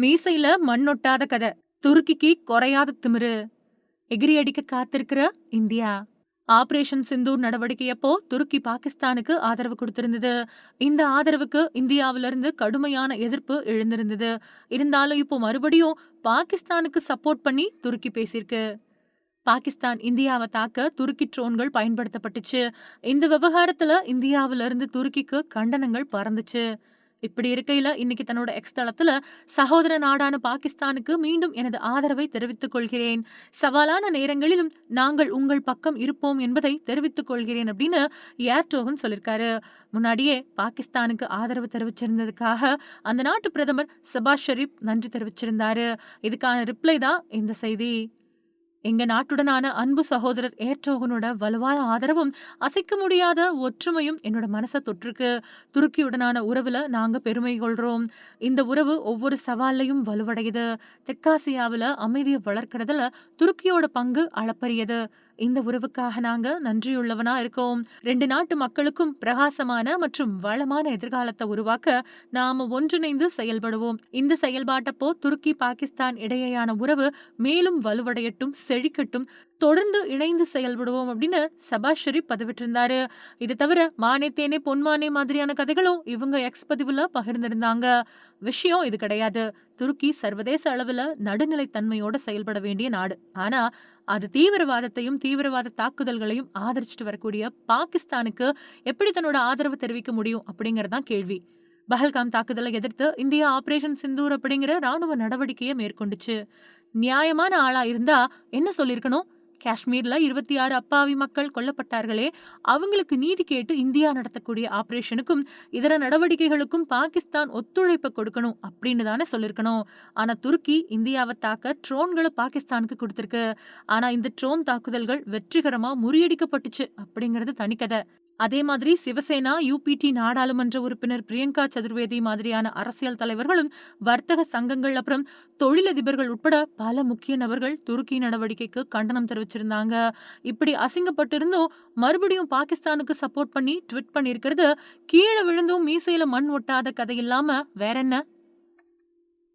மீசையில மண்ணொட்டாத கதை. துருக்கிக்கு குறையாத திமிரு. எகிரி அடிக்க காத்திருக்கிற இந்தியா. ஆபரேஷன் சிந்தூர் நடவடிக்கையப்போ துருக்கி பாகிஸ்தானுக்கு ஆதரவு கொடுத்திருந்தது. இந்த ஆதரவுக்கு இந்தியாவிலிருந்து கடுமையான எதிர்ப்பு எழுந்திருந்தது. இருந்தாலும் இப்போ மறுபடியும் பாகிஸ்தானுக்கு சப்போர்ட் பண்ணி துருக்கி பேசியிருக்கு. பாகிஸ்தான் இந்தியாவை தாக்க துருக்கி ட்ரோன்கள் பயன்படுத்தப்பட்டுச்சு. இந்த விவகாரத்துல இந்தியாவிலிருந்து துருக்கிக்கு கண்டனங்கள் பறந்துச்சு. இப்படி இருக்கையில இன்னைக்கு தன்னோட எக்ஸ் தளத்துல சகோதர நாடான பாகிஸ்தானுக்கு மீண்டும் எனது ஆதரவை தெரிவித்துக் கொள்கிறேன். சவாலான நேரங்களிலும் நாங்கள் உங்கள் பக்கம் இருப்போம் என்பதை தெரிவித்துக் கொள்கிறேன் அப்படின்னு ஏர்டோகன் சொல்லியிருக்காரு முன்னாடியே பாகிஸ்தானுக்கு ஆதரவு தெரிவிச்சிருந்ததுக்காக அந்த நாட்டு பிரதமர் சபாஷ் ஷெரீப் நன்றி தெரிவிச்சிருந்தாரு. இதுக்கான ரிப்ளை தான் இந்த செய்தி. எங்க நாட்டுடனான அன்பு சகோதரர் ஏற்றோகனோட வலுவான ஆதரவும் அசைக்க முடியாத ஒற்றுமையும் என்னோட மனசை தொற்றுக்கு துருக்கியுடனான உறவுல நாங்க பெருமை கொள்றோம். இந்த உறவு ஒவ்வொரு சவாலையும் வலுவடையுது. தெற்காசியாவுல அமைதியை வளர்க்கறதுல துருக்கியோட பங்கு அளப்பரியது. இந்த உறவுக்காக நாங்க நன்றியுள்ளவனா இருக்கோம். ரெண்டு நாட்டு மக்களுக்கும் பிரகாசமான மற்றும் வளமான எதிர்காலத்தை உருவாக்க நாம ஒன்றிணைந்து செயல்படுவோம். இந்த செயல்பாட்டப்போ துருக்கி பாகிஸ்தான் இடையேயான உறவு மேலும் வலுவடையட்டும் செழிக்கட்டும். தொடர்ந்து இணைந்து செயல்படுவோம் அப்படின்னு சபாஷ் ஷெரீப் பதிவிட்டிருந்தாரு. இது தவிர மானே தேனே பொன்மானே மாதிரியான கதைகளும் இவங்க எக்ஸ் பதிவுல பகிர்ந்திருந்தாங்க. விஷயம் இது கிடையாது. துருக்கி சர்வதேச அளவுல நடுநிலைத்தன்மையோட செயல்பட வேண்டிய நாடு. ஆனா அது தீவிரவாதத்தையும் தீவிரவாத தாக்குதல்களையும் ஆதரிச்சுட்டு வரக்கூடிய பாகிஸ்தானுக்கு எப்படி தன்னோட ஆதரவு தெரிவிக்க முடியும் அப்படிங்கறதான் கேள்வி. பஹல்காம் தாக்குதலை எதிர்த்து இந்தியா ஆபரேஷன் சிந்தூர் அப்படிங்கிற ராணுவ நடவடிக்கையை மேற்கொண்டுச்சு. நியாயமான ஆளா இருந்தா என்ன சொல்லிருக்கணும் காஷ்மீர்ல இருபத்தி ஆறு அப்பாவி மக்கள் கொல்லப்பட்டார்களே அவங்களுக்கு நீதி கேட்டு இந்தியா நடத்தக்கூடிய ஆபரேஷனுக்கும் இதர நடவடிக்கைகளுக்கும் பாகிஸ்தான் ஒத்துழைப்பு கொடுக்கணும் அப்படின்னு தானே சொல்லிருக்கணும். ஆனா துருக்கி இந்தியாவை தாக்க ட்ரோன்களை பாகிஸ்தானுக்கு கொடுத்திருக்கு. ஆனா இந்த ட்ரோன் தாக்குதல்கள் வெற்றிகரமா முறியடிக்கப்பட்டுச்சு அப்படிங்கிறது தனிக்கதை. அதே மாதிரி சிவசேனா யூபிடி நாடாளுமன்ற உறுப்பினர் பிரியங்கா சதுர்வேதி மாதிரியான அரசியல் தலைவர்களும் வர்த்தக சங்கங்கள் அப்புறம் தொழிலதிபர்கள் உட்பட பல முக்கிய நபர்கள் துருக்கி நடவடிக்கைக்கு கண்டனம் தெரிவிச்சிருந்தாங்க. இப்படி அசிங்கப்பட்டிருந்தும் மறுபடியும் பாகிஸ்தானுக்கு சப்போர்ட் பண்ணி ட்விட் பண்ணியிருக்கிறது கீழே விழுந்தும் மீசையில மண் ஒட்டாத கதை இல்லாம வேற என்ன?